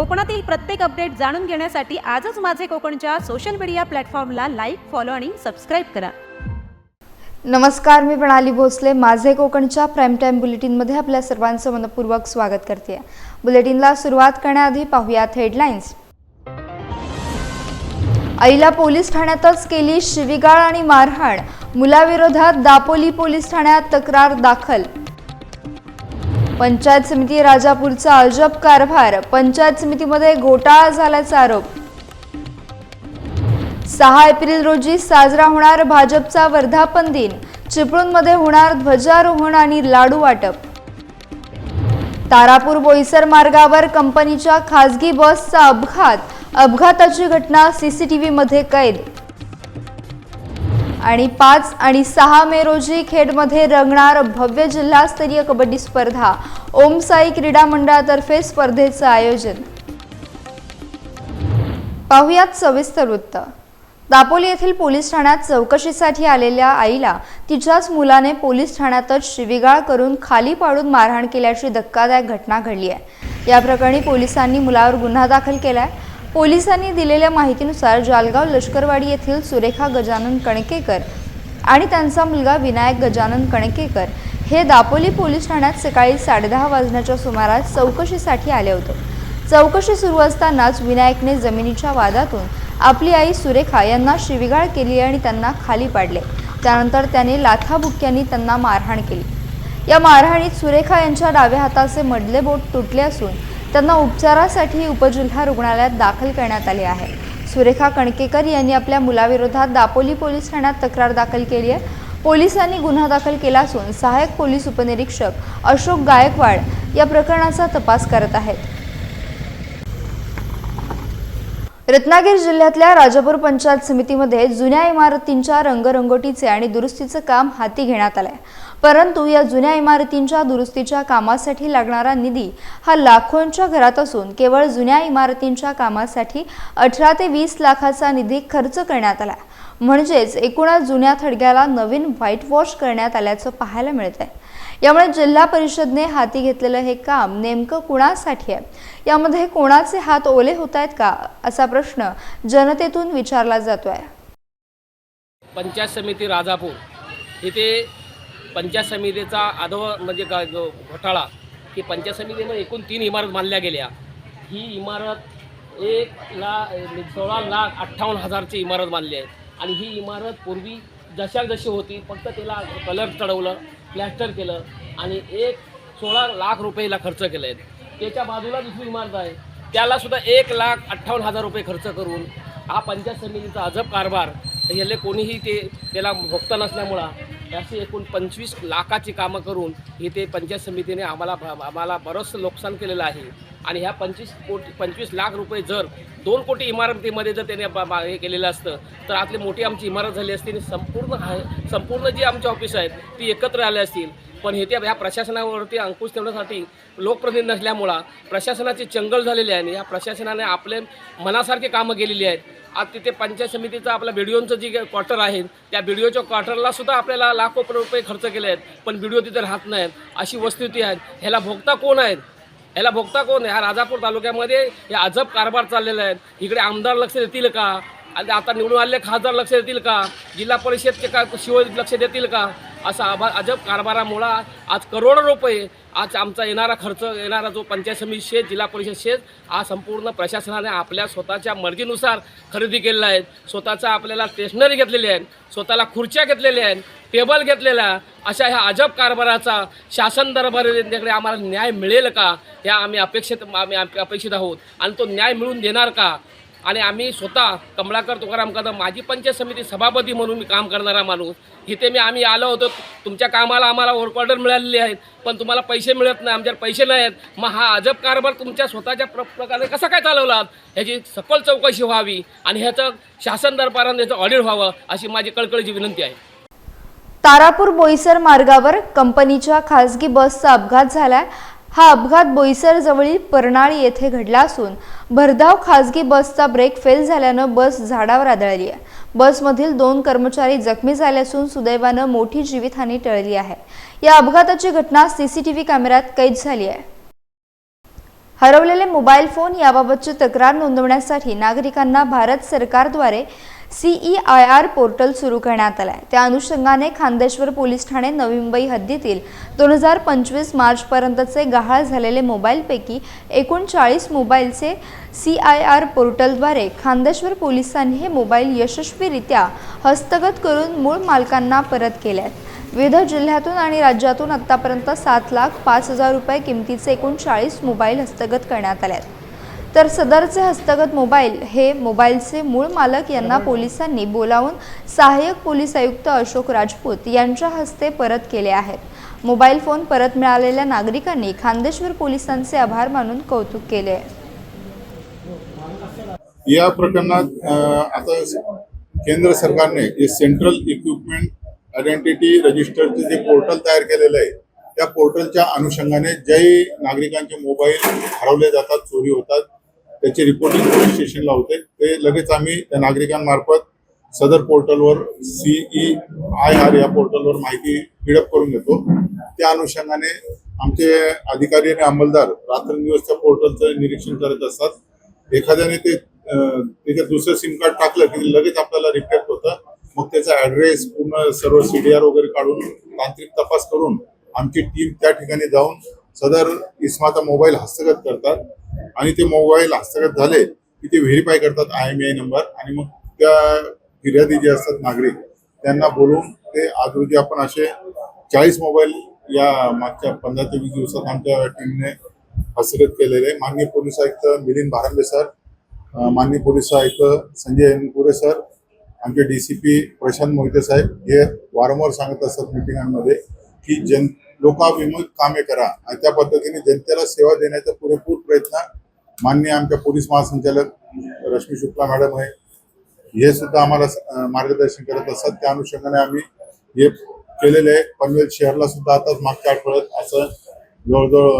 कोकणातील प्रत्येक अपडेट जाणून घेण्यासाठी आजच माझे कोकणच्या सोशल मीडिया प्लॅटफॉर्मला लाईक फॉलो आणि सबस्क्राईब करा. नमस्कार मी प्रणाली भोसले. माझे कोकणच्या प्राईम टाईम बुलेटिनमध्ये आपल्या सर्वांचं मनपूर्वक स्वागत करते. बुलेटिनला सुरुवात करण्याआधी पाहूयात हेडलाईन्स आईला पोलीस ठाण्यातच केली शिवीगाळ आणि मारहाण. मुलाविरोधात दापोली पोलीस ठाण्यात तक्रार दाखल. पंचायत समिती राजापूरचा अजब कारभार. पंचायत समितीमध्ये घोटाळा झाल्याचा आरोप. सहा एप्रिल रोजी साजरा होणार भाजपचा वर्धापन दिन. चिपळूणमध्ये होणार ध्वजारोहण आणि लाडू वाटप. तारापूर बोईसर मार्गावर कंपनीच्या खासगी बसचा अपघात. अपघाताची घटना सीसीटीव्हीमध्ये कैद. आणि पाच आणि सहा मे रोजी खेडमध्ये रंगणार भव्य जिल्हास्तरीय कबड्डी स्पर्धा. ओम साई क्रीडा मंडळातर्फे स्पर्धेचं आयोजन. पाहुयात सविस्तर वृत्त. दापोली येथील पोलीस ठाण्यात चौकशीसाठी आलेल्या आईला तिच्याच मुलाने पोलीस ठाण्यातच शिवीगाळ करून खाली पाडून मारहाण केल्याची धक्कादायक घटना घडली आहे. या प्रकरणी पोलिसांनी मुलावर गुन्हा दाखल केला आहे पोलिसांनी दिलेल्या माहितीनुसार जालगाव लष्करवाडी येथील सुरेखा गजानन कणकेकर आणि त्यांचा मुलगा विनायक गजानन कणकेकर हे दापोली पोलीस ठाण्यात सकाळी साडेदहा वाजण्याच्या सुमारास चौकशीसाठी आले होते. चौकशी सुरू असतानाच विनायकने जमिनीच्या वादातून आपली आई सुरेखा यांना शिवीगाळ केली आणि त्यांना खाली पाडले. त्यानंतर त्याने लाथाबुक्क्यांनी त्यांना मारहाण केली. या मारहाणीत सुरेखा यांच्या डाव्या हाताचे मधले बोट तुटले असून त्यांना उपचारासाठी उपजिल्हा रुग्णालयात दाखल करण्यात आले आहे. सुरेखा कणकेकर यांनी आपल्या मुलाविरोधात दापोली पोलीस ठाण्यात तक्रार दाखल केली आहे. पोलिसांनी गुन्हा दाखल केला असून सहाय्यक पोलीस उपनिरीक्षक अशोक गायकवाड या प्रकरणाचा तपास करत आहेत. रत्नागिरी जिल्ह्यातल्या राजापूर पंचायत समितीमध्ये जुन्या इमारतींच्या रंगरंगोटीचे आणि दुरुस्तीचं काम हाती घेण्यात आलंय. परंतु या जुन्या इमारतींच्या दुरुस्तीच्या कामासाठी लागणारा निधी हा लाखोंच्या घरात असून केवळ जुन्या इमारतींच्या कामासाठी अठरा ते वीस लाखाचा निधी खर्च करण्यात आला. म्हणजेच एकूणच जुन्या थडग्याला नवीन व्हाईट वॉश करण्यात आल्याचं पाहायला मिळत आहे यामुळे जिल्हा परिषदने हाती घेतलेलं हे काम नेमकं कुणासाठी आहे? यामध्ये कोणाचे हात ओले होत आहेत का? असा प्रश्न जनतेतून विचारला जातोय. पंचायत समिती राजापूर. इथे पंचायत समितीचा अधव म्हणजे ग- घोटाळा की पंचायत समितीनं एकूण तीन इमारत बांधल्या गेल्या. ही इमारत एक ला सोळा लाख अठ्ठावन्न हजारची इमारत बांधली आहे. आणि ही इमारत पूर्वी जशा जशी होती फक्त तिला कलर चढवलं प्लॅस्टर केलं आणि एक सोळा लाख रुपयेला खर्च केले आहेत त्याच्या बाजूला दुसरी इमारत आहे. त्यालासुद्धा एक लाख अठ्ठावन्न हजार रुपये खर्च करून हा पंचायत समितीचा अजब कारभार याले कोणीही ते त्याला भोगता नसल्यामुळं अशी एकूण पंचवीस लाखाची कामं करून इथे पंचायत समितीने आम्हाला आम्हाला बरंचसं नुकसान केलेलं आहे. आणि ह्या पंचवीस कोटी पंचवीस लाख रुपये जर दोन कोटी इमारतीमध्ये जर त्याने बा- हे केलेलं असतं तर आतली मोठी आमची इमारत झाली असती आणि संपूर्ण संपूर्ण जी आमची ऑफिस आहेत ती एकत्र आले असतील. पण हे त्या ह्या प्रशासनावरती अंकुश ठेवण्यासाठी लोकप्रतिनिधी नसल्यामुळं प्रशासनाचे चंगल झालेले आहे आणि ह्या प्रशासनाने आपले मनासारखे कामं केलेली आहेत. आज तिथे पंचायत समितीचं आपलं बीडीओंचं जी क्वार्टर आहे त्या बीडीओच्या क्वार्टरला सुद्धा आपल्याला लाखो रुपये खर्च केले आहेत पण बीडीओ तिथे राहत नाहीत. अशी वस्तुती आहेत ह्याला भोगता कोण आहेत? याला भोगता कोण आहे? ह्या राजापूर तालुक्यामध्ये हे अजब कारभार चाललेला आहे. इकडे आमदार लक्ष देतील का? आणि आता निवडून आलेले खासदार लक्ष देतील का? जिल्हा परिषदचे का शिव लक्ष देतील का? असा आभा अजब कारभारामुळं आज करोडो रुपये आज आमचा येणारा खर्च येणारा जो पंचायत समिती शेत जिल्हा परिषद शेत हा संपूर्ण प्रशासनाने आपल्या स्वतःच्या मर्जीनुसार खरेदी केलेला आहे. स्वतःचा आपल्याला स्टेशनरी घेतलेली आहे. स्वतःला खुर्च्या घेतलेल्या आहेत. टेबल घेतलेला अशा ह्या अजब कारभाराचा शासन दरबारीकडे आम्हाला न्याय मिळेल का? ह्या आम्ही अपेक्षित आम्ही अपेक्षित आहोत. आणि तो न्याय मिळून देणार का? आणि आम्ही स्वतः कमलाकर तुकाराम कदम माजी पंचायत समिती सभापती म्हणून मी काम करणारा माणूस. इथे मी आम्ही आलो होतो तुमच्या कामाला आम्हाला वर्क ऑर्डर मिळालेली आहेत पण तुम्हाला पैसे मिळत नाही आमच्याकडे पैसे नाही आहेत. मग हा अजब कारभार तुमच्या स्वतःच्या प्र प्रकारे कसा काय चालवलात? ह्याची सखोल चौकशी व्हावी आणि ह्याचं शासन दरबारानं ह्याचं ऑडिट व्हावं अशी माझी कळकळीची विनंती आहे. तारापूर बोईसर मार्गावर कंपनीच्या खासगी बसचा अपघात झालाय. हा अपघात बोईसर जवळील परनाळी येथे घडला असून भरधाव खासगी बसचा ब्रेक फेल झाल्यानं बस झाडावर आदळली आहे. बसमधील दोन कर्मचारी जखमी झाले असून सुदैवानं मोठी जीवितहानी टळली आहे. या अपघाताची घटना सीसीटीव्ही कॅमेऱ्यात कैद झाली आहे. हरवलेले मोबाईल फोन याबाबतची तक्रार नोंदवण्यासाठी नागरिकांना भारत सरकारद्वारे सीई आय आर पोर्टल सुरू करण्यात आलं आहे त्या अनुषंगाने खांदेश्वर पोलीस ठाणे नवी मुंबई हद्दीतील दोन हजार पंचवीस मार्चपर्यंतचे गहाळ झालेले मोबाईलपैकी एकूण चाळीस मोबाईलचे सी आय आर पोर्टलद्वारे खांदेश्वर पोलिसांनी हे मोबाईल यशस्वीरित्या हस्तगत करून मूळ मालकांना परत केले आहेत. विविध जिल्ह्यातून आणि राज्यातून आत्तापर्यंत सात लाख पाच हजार रुपये किमतीचे एकूण चाळीस मोबाईल हस्तगत करण्यात आले आहेत. तर सदरचे हस्तगत मोबाईल हे मोबाईलचे मूळ मालक यांना पोलिसांनी बोलावून सहाय्यक पोलीस आयुक्त अशोक राजपूत यांच्या हस्ते परत केले आहेत. मोबाईल फोन परत मिळालेल्या नागरिकांनी खांदेश्वर पोलिसांचे आभार मानून कौतुक केले. आहे या प्रकरणात आता केंद्र सरकारने जे सेंट्रल इक्विपमेंट आयडेंटिटी रजिस्टरचे जे पोर्टल तयार केलेलं आहे त्या पोर्टलच्या अनुषंगाने ज्याही नागरिकांचे मोबाईल हरवले जातात चोरी होतात त्याची रिपोर्टिंग पोलीस स्टेशनला होते. ते लगेच आम्ही त्या नागरिकांमार्फत सदर पोर्टलवर सीई आय आर या पोर्टलवर माहिती फिडअप करून घेतो. त्या अनुषंगाने आमचे अधिकारी आणि अंमलदार रात्रंदिवस त्या पोर्टलचं निरीक्षण करत असतात. एखाद्याने ते त्याच्यात दुसरं सिम कार्ड टाकलं की लगेच आपल्याला रिफ्लेक्ट होतं. मग त्याचा ऍड्रेस पूर्ण सर्व सीडीआर वगैरे काढून तांत्रिक तपास करून आमची टीम त्या ठिकाणी जाऊन सदर इस्माचा मोबाईल हस्तगत करतात. आणि ते मोबाईल हस्तगत झाले की ते व्हेरीफाय करतात आय एम आय नंबर आणि मग त्या फिर्यादी जे असतात नागरिक त्यांना बोलून ते आज रोजी आपण असे चाळीस मोबाईल या मागच्या पंधरा ते वीस दिवसात आमच्या टीमने हस्तगत केलेले. माननीय पोलीस आयुक्त मिलिंद भारंबे सर माननीय पोलीस आयुक्त संजय एनपुरे सर आमचे D C P Prashant Mohite साहेब हे वारंवार सांगत असतात मिटिंगांमध्ये की जन लोकाभिमुख कामे करा. आणि त्या पद्धतीने जनतेला सेवा देण्याचा पुरेपूर प्रयत्न माननीय आमच्या पोलीस महासंचालक रश्मी शुक्ला मॅडम आहे. हे सुद्धा आम्हाला मार्गदर्शन करत असतात. त्या अनुषंगाने आम्ही हे केलेले आहे. पनवेल शहरला सुद्धा आताच मागच्या आठवड्यात असं जवळजवळ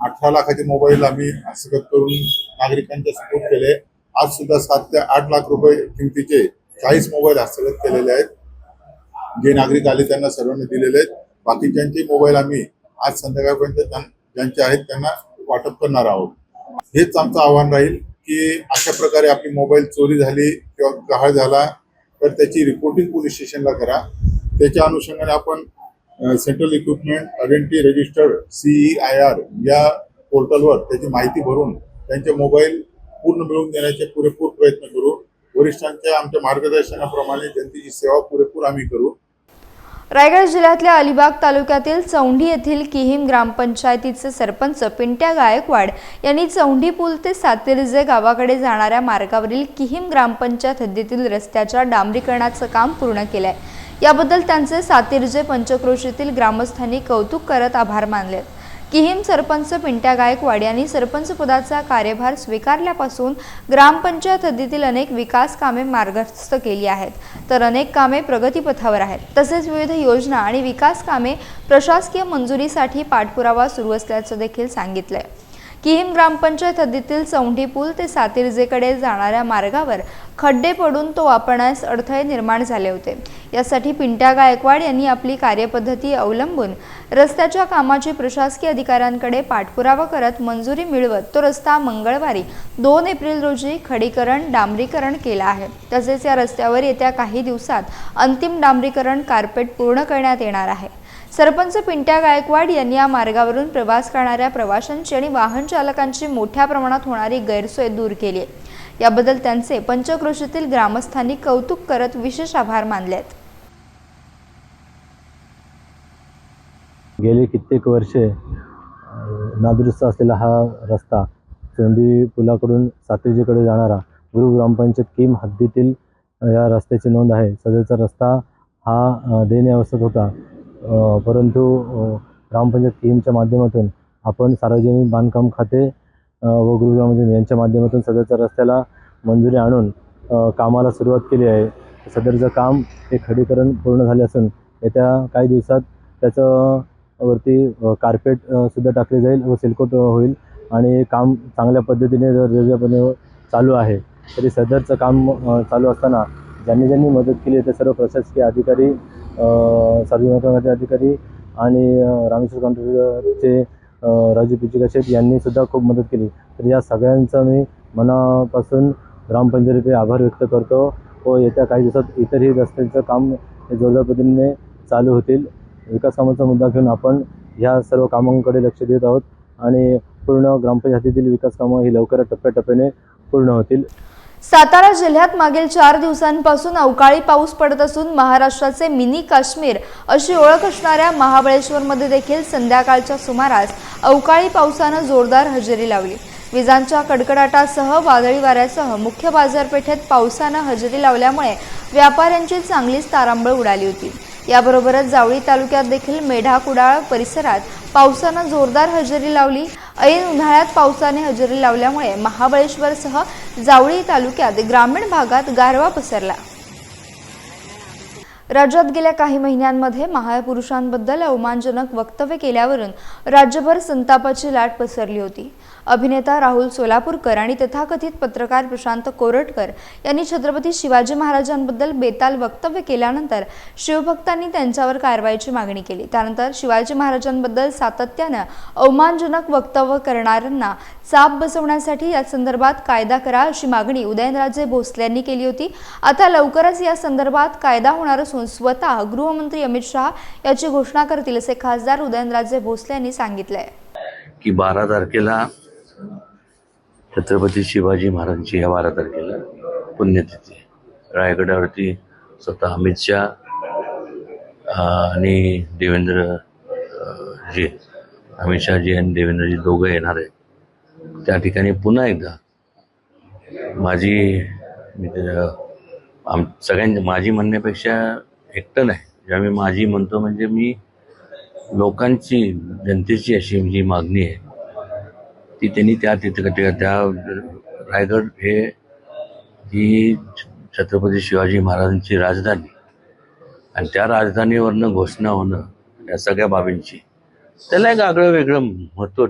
अठरा लाखाचे मोबाईल आम्ही हस्तगत करून नागरिकांच्या सपोर्ट केले आज सुद्धा सात ते आठ लाख रुपये किमतीचे चाळीस मोबाईल हस्तगत केलेले आहेत. जे नागरिक आले त्यांना सर्वांनी दिलेले आहेत. बाकीच्यांचे मोबाईल आम्ही आज संध्याकाळपर्यंत त्यां- ज्यांचे आहेत त्यांना वाटप करणार आहोत. हेच आमचं आव्हान राहील की अशा प्रकारे आपली मोबाईल चोरी झाली किंवा गहाळ झाला तर त्याची रिपोर्टिंग पोलीस स्टेशनला करा. त्याच्या अनुषंगाने आपण central equipment identity register C E I R या पोर्टलवर त्याची माहिती भरून त्यांचे मोबाईल पूर्ण मिळवून देण्याचे पुरेपूर प्रयत्न करू. वरिष्ठांच्या आमच्या मार्गदर्शनाप्रमाणे जनतेची सेवा पुरेपूर आम्ही करू. रायगड जिल्ह्यातल्या अलिबाग तालुक्यातील चौंडी येथील किहीम ग्रामपंचायतीचे सरपंच पिंट्या गायकवाड यांनी चौंडी पूल ते सातिर्जे गावाकडे जाणाऱ्या मार्गावरील किहीम ग्रामपंचायत हद्दीतील रस्त्याच्या डांबरीकरणाचं काम पूर्ण केलं आहे याबद्दल त्यांचे सातिर्जे पंचक्रोशीतील ग्रामस्थांनी कौतुक करत आभार मानलेत. किहीम सरपंच पिंट्या गायकवाड यांनी सरपंच पदाचा कार्यभार स्वीकारल्यापासून ग्रामपंचायत हद्दीतील अनेक विकास कामे मार्गस्थ केली आहेत. तर अनेक कामे प्रगतीपथावर आहेत. तसेच विविध योजना आणि विकास कामे प्रशासकीय मंजुरीसाठी पाठपुरावा सुरू असल्याचं देखील सांगितलंय. किहीम ग्रामपंचायत हद्दीतील चौंडी पूल ते सातिर्जेकडे जाणाऱ्या मार्गावर खड्डे पडून तो वापरण्यास अडथळे निर्माण झाले होते. यासाठी पिंट्या गायकवाड यांनी आपली कार्यपद्धती अवलंबून रस्त्याच्या कामाची प्रशासकीय अधिकाऱ्यांकडे पाठपुरावा करत मंजुरी मिळवत तो रस्ता मंगळवारी दोन एप्रिल रोजी खडीकरण डांबरीकरण केला आहे. तसेच या रस्त्यावर येत्या काही दिवसात अंतिम डांबरीकरण कार्पेट पूर्ण करण्यात येणार आहे. सरपंच पिंट्या गायकवाड यांनी या मार्गावरून प्रवास करणाऱ्या प्रवाशांची आणि वाहन चालकांची मोठ्या प्रमाणात होणारी गैरसोय दूर केली आहे. याबद्दल त्यांचे पंचक्रोशीतील ग्रामस्थांनी कौतुक करत विशेष आभार मानले आहेत गेली कित्येक वर्षे नादुरुस्त असलेला हा रस्ता चोंडी पुलाकडून सातेजीकडे जाणारा गुरु ग्रामपंचायत किम हद्दीतील या रस्त्याची नोंद आहे. सध्याचा रस्ता हा देणे अवस्थेत होता. परंतु ग्रामपंचायत टीमच्या माध्यमातून आपण सार्वजनिक बांधकाम खाते व गुरु यांच्या माध्यमातून सदरच्या रस्त्याला मंजुरी आणून कामाला सुरुवात केली आहे. सदरचं काम हे खडीकरण पूर्ण झाले असून येत्या काही दिवसात त्याचं वरती कार्पेटसुद्धा कार्पेट सुद्धा टाकले जाईल व सिलकोट होईल आणि काम चांगल्या पद्धतीने रेल्वेपणे चालू आहे तरी सदरचं काम चालू असताना ज्यांनी ज्यांनी मदत केली आहे ते सर्व प्रशासकीय अधिकारी सार्वजनिक अधिकारी आणि रामेश्वर काउंटरचे राजू पिचिका शेठ यांनी सुद्धा खूप मदत केली. तर या सगळ्यांचा मी मनापासून ग्रामपंचायतीचे आभार व्यक्त करतो व येत्या काही दिवसात इतरही रस्त्यांचं काम हे जोरदार पद्धतीने चालू होतील. विकासकामाचा मुद्दा घेऊन आपण ह्या सर्व कामांकडे लक्ष देत आहोत आणि पूर्ण ग्रामपंचायतीतील विकास कामं ही लवकरच टप्प्याटप्प्याने पूर्ण होतील. सातारा जिल्ह्यात मागील चार दिवसांपासून अवकाळी पाऊस पडत असून महाराष्ट्राचे मिनी काश्मीर अशी ओळख असणाऱ्या महाबळेश्वरमध्ये देखील संध्याकाळच्या सुमारास अवकाळी पावसानं जोरदार हजेरी लावली. विजांच्या कडकडाटासह वादळी वाऱ्यासह मुख्य बाजारपेठेत पावसानं हजेरी लावल्यामुळे व्यापाऱ्यांची चांगलीच तारांबळ उडाली होती. याबरोबरच जावळी तालुक्यात देखील मेढा कुडाळ परिसरात पावसानं जोरदार हजेरी लावली. ऐन उन्हाळ्यात पावसाने हजेरी लावल्यामुळे महाबळेश्वरसह जावळी तालुक्यात ग्रामीण भागात गारवा पसरला. राज्यात गेल्या काही महिन्यांमध्ये महापुरुषांबद्दल अवमानजनक वक्तव्य केल्यावरून राज्यभर संतापाची लाट पसरली होती. अभिनेता राहुल सोलापूरकर आणि तथाकथित पत्रकार प्रशांत कोरटकर यांनी छत्रपती शिवाजी महाराजांबद्दल बेताल वक्तव्य केल्यानंतर शिवभक्तांनी त्यांच्यावर कारवाईची मागणी केली. त्यानंतर शिवाजी महाराजांबद्दल सातत्यानं अवमानजनक वक्तव्य करणाऱ्यांना चाप बसवण्यासाठी या संदर्भात कायदा करा अशी मागणी उदयनराजे भोसले यांनी केली होती. आता लवकरच या संदर्भात कायदा होणार असून स्वतः गृहमंत्री अमित शहा याची घोषणा करतील असे खासदार उदयनराजे भोसले यांनी सांगितले की बारा तारखेला छत्रपती शिवाजी महाराजांची ह्या बारा तारखेला पुण्यतिथी. आहे. रायगडावरती स्वतः अमित शहा आणि देवेंद्र जी अमित शहाजी आणि देवेंद्रजी दोघं येणार आहेत. त्या ठिकाणी पुन्हा एकदा माझी मी आम सगळ्यांची माझी म्हणण्यापेक्षा एकटं नाही. ज्या मी माझी म्हणतो म्हणजे मी लोकांची जनतेची अशी जी मागणी आहे ती त्यांनी त्या तिथे त्या त्या रायगड हे ही छत्रपती शिवाजी महाराजांची राजधानी. आणि त्या राजधानीवरनं घोषणा होणं या सगळ्या बाबींची. त्याला एक आगळं वेगळं महत्त्व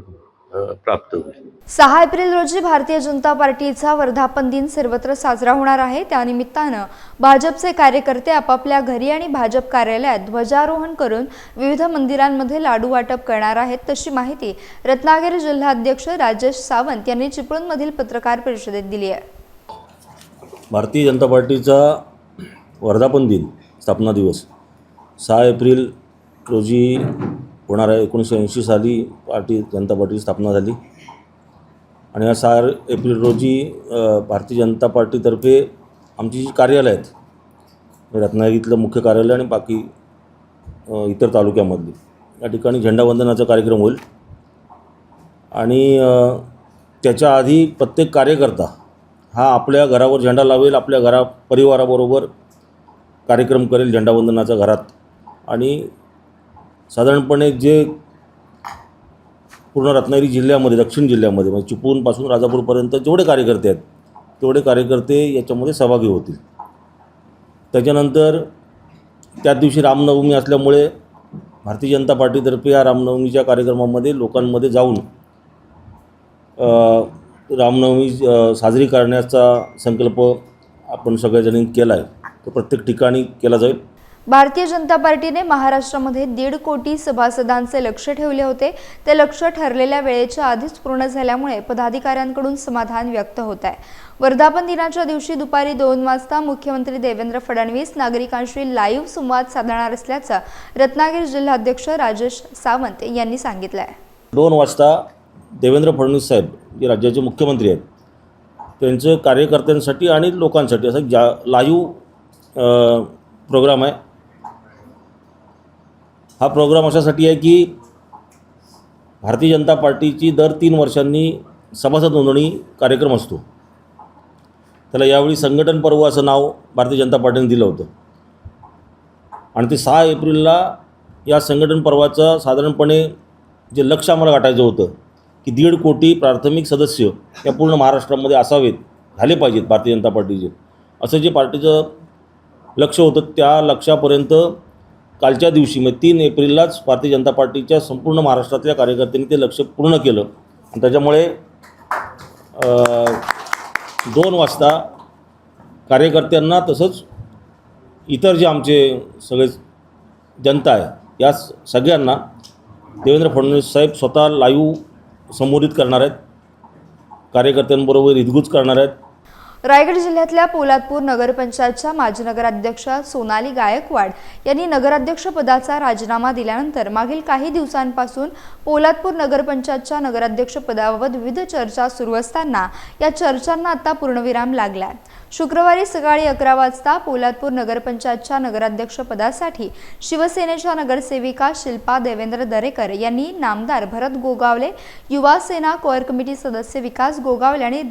प्राप्त होईल. सहा एप्रिल रोजी भारतीय जनता पार्टीचा वर्धापन दिन सर्वत्र साजरा होणार आहे. त्यानिमित्तानं भाजपचे कार्यकर्ते आपापल्या घरी आणि भाजप कार्यालयात ध्वजारोहण करून विविध मंदिरांमध्ये लाडू वाटप करणार आहेत. तशी माहिती रत्नागिरी जिल्हाध्यक्ष राजेश सावंत यांनी चिपळूणमधील पत्रकार परिषदेत दिली आहे. भारतीय जनता पार्टीचा वर्धापन दिन स्थापना दिवस सहा एप्रिल रोजी होणार आहे. एकोणीसशे ऐंशी साली पार्टी जनता पार्टीची स्थापना झाली. आणि या सहा एप्रिल रोजी भारतीय जनता पार्टीतर्फे आमची जी कार्यालय आहेत रत्नागिरीतलं मुख्य कार्यालय आणि बाकी इतर तालुक्यामधली. या ठिकाणी झेंडावंदनाचा कार्यक्रम होईल. आणि त्याच्या आधी प्रत्येक कार्यकर्ता हा आपल्या घरावर झेंडा लावेल आपल्या घरा परिवाराबरोबर कार्यक्रम करेल झेंडावंदनाचा घरात. आणि साधारणपणे जे पूर्ण रत्नागिरी जिल्ह्यामध्ये दक्षिण जिल्ह्यामध्ये म्हणजे चिपळूणपासून राजापूरपर्यंत जेवढे कार्यकर्ते आहेत तेवढे कार्यकर्ते याच्यामध्ये सहभागी होतील. त्याच्यानंतर त्याच दिवशी रामनवमी असल्यामुळे भारतीय जनता पार्टीतर्फे या रामनवमीच्या कार्यक्रमामध्ये लोकांमध्ये जाऊन रामनवमी साजरी करण्याचा संकल्प आपण सगळ्याजणी केला आहे तो प्रत्येक ठिकाणी केला जाईल. भारतीय जनता पार्टीने महाराष्ट्रामध्ये दीड कोटी सभासदांचे लक्ष ठेवले होते. ते लक्ष ठरलेल्या वेळेच्या आधीच पूर्ण झाल्यामुळे पदाधिकाऱ्यांकडून समाधान व्यक्त होत आहे. वर्धापन दिनाच्या दिवशी दुपारी दोन वाजता मुख्यमंत्री देवेंद्र फडणवीस नागरिकांशी लाईव्ह संवाद साधणार असल्याचं रत्नागिरी जिल्हाध्यक्ष राजेश सावंत यांनी सांगितलं आहे दोन वाजता देवेंद्र फडणवीस साहेब जे राज्याचे मुख्यमंत्री आहेत त्यांचं कार्यकर्त्यांसाठी आणि लोकांसाठी असं जा लाईव्ह प्रोग्राम आहे. हा प्रोग्राम अशासाठी आहे की भारतीय जनता पार्टीची दर तीन वर्षांनी सभासद नोंदणी कार्यक्रम असतो. त्याला यावेळी संघटन पर्व असं नाव भारतीय जनता पार्टीने दिलं होतं. आणि ते सहा एप्रिलला या संघटन पर्वाचं साधारणपणे जे लक्ष आम्हाला गाठायचं होतं की दीड कोटी प्राथमिक सदस्य या पूर्ण महाराष्ट्रामध्ये असावेत झाले पाहिजेत भारतीय जनता पार्टीचे. असं जे पार्टीचं लक्ष होतं त्या लक्षापर्यंत कालच्या दिवशी म्हणजे तीन एप्रिललाच भारतीय जनता पार्टीच्या संपूर्ण महाराष्ट्रातल्या कार्यकर्त्यांनी ते लक्ष पूर्ण केलं. आणि त्याच्यामुळे दोन वाजता कार्यकर्त्यांना तसंच इतर जे आमचे सगळे जनता आहे या स- सगळ्यांना देवेंद्र फडणवीस साहेब स्वतः लाईव्ह संबोधित करणार आहेत. कार्यकर्त्यांबरोबर हितगुज करणार आहेत. रायगड जिल्ह्यातल्या पोलादपूर नगरपंचायतच्या माजी नगराध्यक्षा सोनाली गायकवाड यांनी नगराध्यक्ष पदाचा राजीनामा दिल्यानंतर मागील काही दिवसांपासून पोलादपूर नगरपंचायतच्या नगराध्यक्ष पदाबाबत विविध चर्चा सुरू असताना या चर्चांना आता पूर्णविराम लागलाय. शुक्रवारी सकाळी अकरा वाजता पोलादपूर नगरपंचायतच्या नगराध्यक्ष पदासाठी शिवसेनेच्या नगरसेविका शिल्पा देवेंद्र दरेकर यांनी नामदार भरत गोगावले युवा सेना कोअर कमिटी सदस्य विकास गोगावले आणि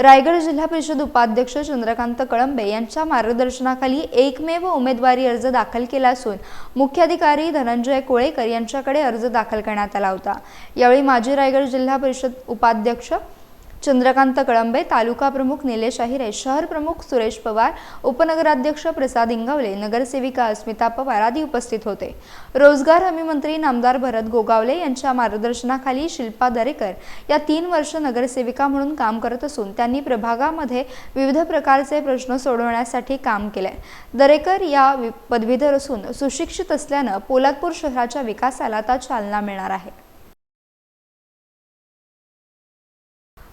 रायगड जिल्हा परिषद उपाध्यक्ष चंद्रकांत कळंबे यांच्या मार्गदर्शनाखाली एकमेव उमेदवारी अर्ज दाखल केला असून मुख्याधिकारी धनंजय कोळेकर यांच्याकडे अर्ज दाखल करण्यात आला होता. यावेळी माजी रायगड जिल्हा परिषद उपाध्यक्ष चंद्रकांत कळंबे तालुका प्रमुख निलेश अहिरे शहर प्रमुख सुरेश पवार उपनगराध्यक्ष प्रसाद इंगवले नगरसेविका अस्मिता पवार आदी उपस्थित होते. रोजगार हमी मंत्री नामदार भरत गोगावले यांच्या मार्गदर्शनाखाली शिल्पा दरेकर या तीन वर्ष नगरसेविका म्हणून काम करत असून त्यांनी प्रभागामध्ये विविध प्रकारचे प्रश्न सोडवण्यासाठी काम केले दरेकर या वि- पदवीधर असून सुशिक्षित असल्यानं पोलादपूर शहराच्या विकासाला आता चालना मिळणार आहे.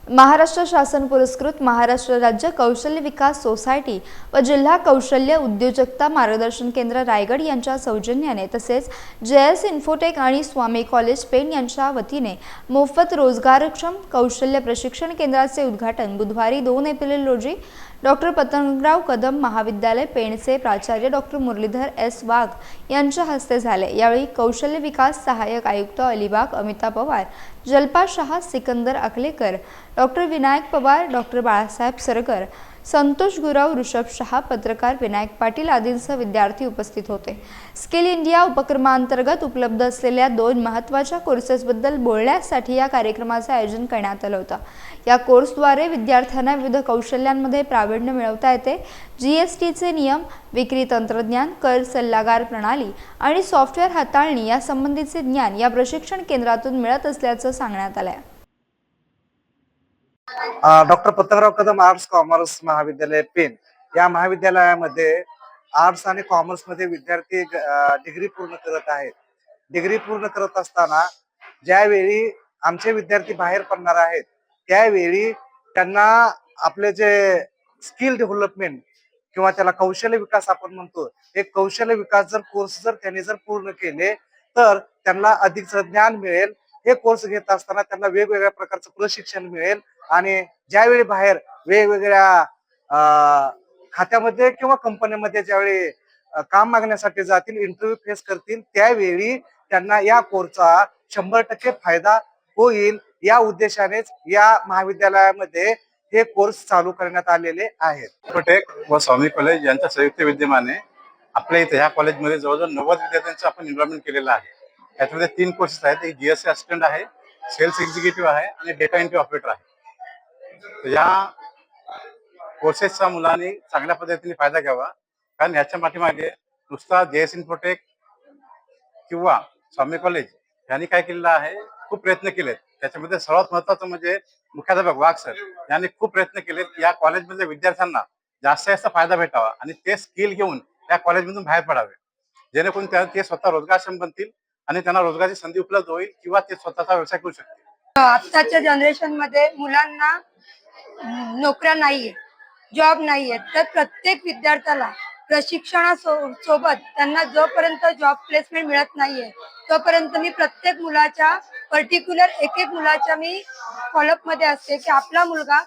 महाराष्ट्र शासन पुरस्कृत महाराष्ट्र राज्य कौशल्य विकास सोसायटी व जिल्हा कौशल्य उद्योजकता मार्गदर्शन केंद्र रायगड यांच्या सौजन्याने तसेच जे एस इन्फोटेक आणि स्वामी कॉलेज पेन यांच्या वतीने मोफत रोजगारक्षम कौशल्य प्रशिक्षण केंद्राचे उद्घाटन बुधवारी दोन एप्रिल रोजी डॉक्टर पतंगराव कदम महाविद्यालय पेणचे प्राचार्य डॉक्टर मुरलीधर एस वाघ यांच्या हस्ते झाले. यावेळी कौशल्य विकास सहाय्यक आयुक्त अलिबाग अमिता पवार जल्पा शहा सिकंदर अकलेकर डॉक्टर विनायक पवार डॉक्टर बाळासाहेब सरकर संतोष गुराव ऋषभ शहा पत्रकार विनायक पाटील आदींसह विद्यार्थी उपस्थित होते. स्किल इंडिया उपक्रमांतर्गत उपलब्ध असलेल्या दोन महत्त्वाच्या कोर्सेसबद्दल बोलण्यासाठी या कार्यक्रमाचं आयोजन करण्यात आलं होतं. या कोर्सद्वारे विद्यार्थ्यांना विविध कौशल्यांमध्ये प्रावीण्य मिळवता येते. जी एस टीचे नियम विक्री तंत्रज्ञान कर सल्लागार प्रणाली आणि सॉफ्टवेअर हाताळणी यासंबंधीचे ज्ञान या प्रशिक्षण केंद्रातून मिळत असल्याचं सांगण्यात आलं आहे doctor Patangrao Kadam arts commerce महाविद्यालय पेन या महाविद्यालयामध्ये आर्ट्स आणि कॉमर्समध्ये विद्यार्थी डिग्री पूर्ण करत आहेत. डिग्री पूर्ण करत असताना ज्यावेळी आमचे विद्यार्थी बाहेर पडणार आहेत त्यावेळी त्यांना आपले जे स्किल डेव्हलपमेंट किंवा त्याला कौशल्य विकास आपण म्हणतो हे कौशल्य विकास जर कोर्स जर त्यांनी जर पूर्ण केले तर त्यांना अधिकचं ज्ञान मिळेल. हे कोर्स घेत असताना त्यांना वेगवेगळ्या प्रकारचं प्रशिक्षण मिळेल. आणि ज्यावेळी बाहेर वेगवेगळ्या खात्यामध्ये किंवा कंपन्यांमध्ये ज्यावेळी काम मागण्यासाठी जातील इंटरव्ह्यू फेस करतील त्यावेळी त्यांना या कोर्सचा शंभर टक्के फायदा होईल. या उद्देशानेच या महाविद्यालयामध्ये हे कोर्स चालू करण्यात आलेले आहेत. पटेक व स्वामी कॉलेज यांच्या संयुक्त विद्यमाने आपल्या इथे ह्या कॉलेजमध्ये जवळजवळ नव्वद विद्यार्थ्यांचं आपण इन्व्हॉल्वमेंट केलेलं आहे. याच्यामध्ये तीन कोर्सेस आहेत. एक जीएससी असिस्टंट आहे सेल्स एक्झिक्युटिव्ह आहे आणि डेटा एंट्री ऑपरेटर आहे. या कोर्सेसचा मुलांनी चांगल्या पद्धतीने फायदा घ्यावा. कारण याच्या पाठीमागे नुसता जेएस इन्फोटेक किंवा स्वामी कॉलेज यांनी काय केलेलं आहे? खूप प्रयत्न केलेत. त्याच्यामध्ये सर्वात महत्वाचं म्हणजे मुख्याध्यापक वाघ सर यांनी खूप प्रयत्न केलेत या कॉलेजमधल्या विद्यार्थ्यांना जास्तीत जास्त फायदा भेटावा आणि ते स्किल घेऊन त्या कॉलेजमधून बाहेर पडावे. जेणेकरून त्या ते स्वतः रोजगारक्षम बनतील आणि त्यांना रोजगाराची संधी उपलब्ध होईल किंवा ते स्वतःचा व्यवसाय करू शकतील. आत्ताच्या जनरेशनमध्ये मुलांना नोकऱ्या नाहीये जॉब नाहीये तर प्रत्येक विद्यार्थ्याला प्रशिक्षणा सोबत त्यांना जोपर्यंत जॉब प्लेसमेंट मिळत नाहीये तोपर्यंत मी प्रत्येक मुलाच्या पर्टिक्युलर एक एक मुलाच्या मी फॉलोअपमध्ये असते की आपला मुलगा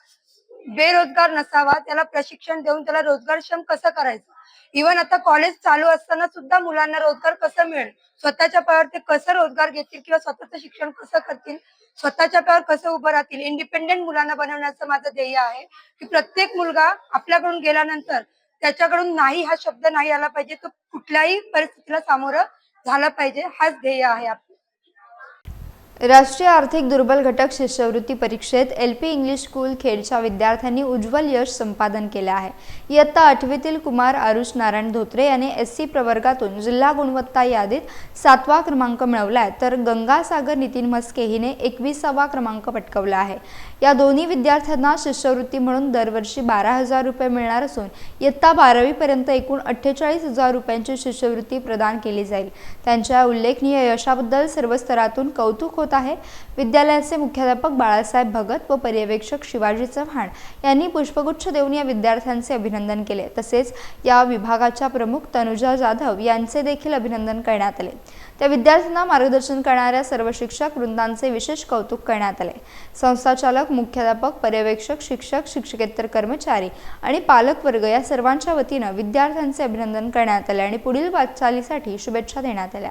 बेरोजगार नसावा त्याला प्रशिक्षण देऊन त्याला रोजगारक्षम कसं करायचं? इव्हन आता कॉलेज चालू असताना सुद्धा मुलांना रोजगार कसं मिळेल? स्वतःच्या पायावर ते कसं रोजगार घेतील किंवा स्वतःचं शिक्षण कसं करतील? स्वतःच्या पायावर कसं उभं राहतील? इंडिपेंडेंट मुलांना बनवण्याचं माझं ध्येय आहे की प्रत्येक मुलगा आपल्याकडून गेल्यानंतर त्याच्याकडून नाही हा शब्द नाही आला पाहिजे तो कुठल्याही परिस्थितीला सामोरं झाला पाहिजे हाच ध्येय आहे आपला. राष्ट्रीय आर्थिक दुर्बल घटक शिष्यवृत्ती परीक्षेत एल पी इंग्लिश स्कूल खेडच्या विद्यार्थ्यांनी उज्ज्वल यश संपादन केले आहे. इयत्ता आठवीतील कुमार आरुष नारायण धोत्रे यांनी एस सी प्रवर्गातून जिल्हा गुणवत्ता यादीत सातवा क्रमांक मिळवला आहे तर गंगासागर नितीन म्हस्के हिने एकविसावा क्रमांक पटकवला आहे. या दोन्ही विद्यार्थ्यांना शिष्यवृत्ती म्हणून दरवर्षी बारा हजार रुपये मिळणार असून इयत्ता बारावीपर्यंत एकूण अठ्ठेचाळीस हजार रुपयांची शिष्यवृत्ती प्रदान केली जाईल. त्यांच्या उल्लेखनीय यशाबद्दल सर्व स्तरातून कौतुक होत आहे. विद्यालयाचे मुख्याध्यापक बाळासाहेब भगत व पर्यवेक्षक शिवाजी चव्हाण यांनी पुष्पगुच्छ देऊन या विद्यार्थ्यांचे अभिनंदन केले. तसेच या विभागाच्या प्रमुख तनुजा जाधव यांचे देखील अभिनंदन करण्यात आले. त्या विद्यार्थ्यांना मार्गदर्शन करणाऱ्या सर्व शिक्षक वृंदांचे विशेष कौतुक करण्यात आले. संस्थाचालक मुख्याध्यापक पर्यवेक्षक शिक्षक शिक्षकेतर कर्मचारी आणि पालक वर्ग या सर्वांच्या वतीनं विद्यार्थ्यांचे अभिनंदन करण्यात आले आणि पुढील वाटचालीसाठी शुभेच्छा देण्यात आल्या.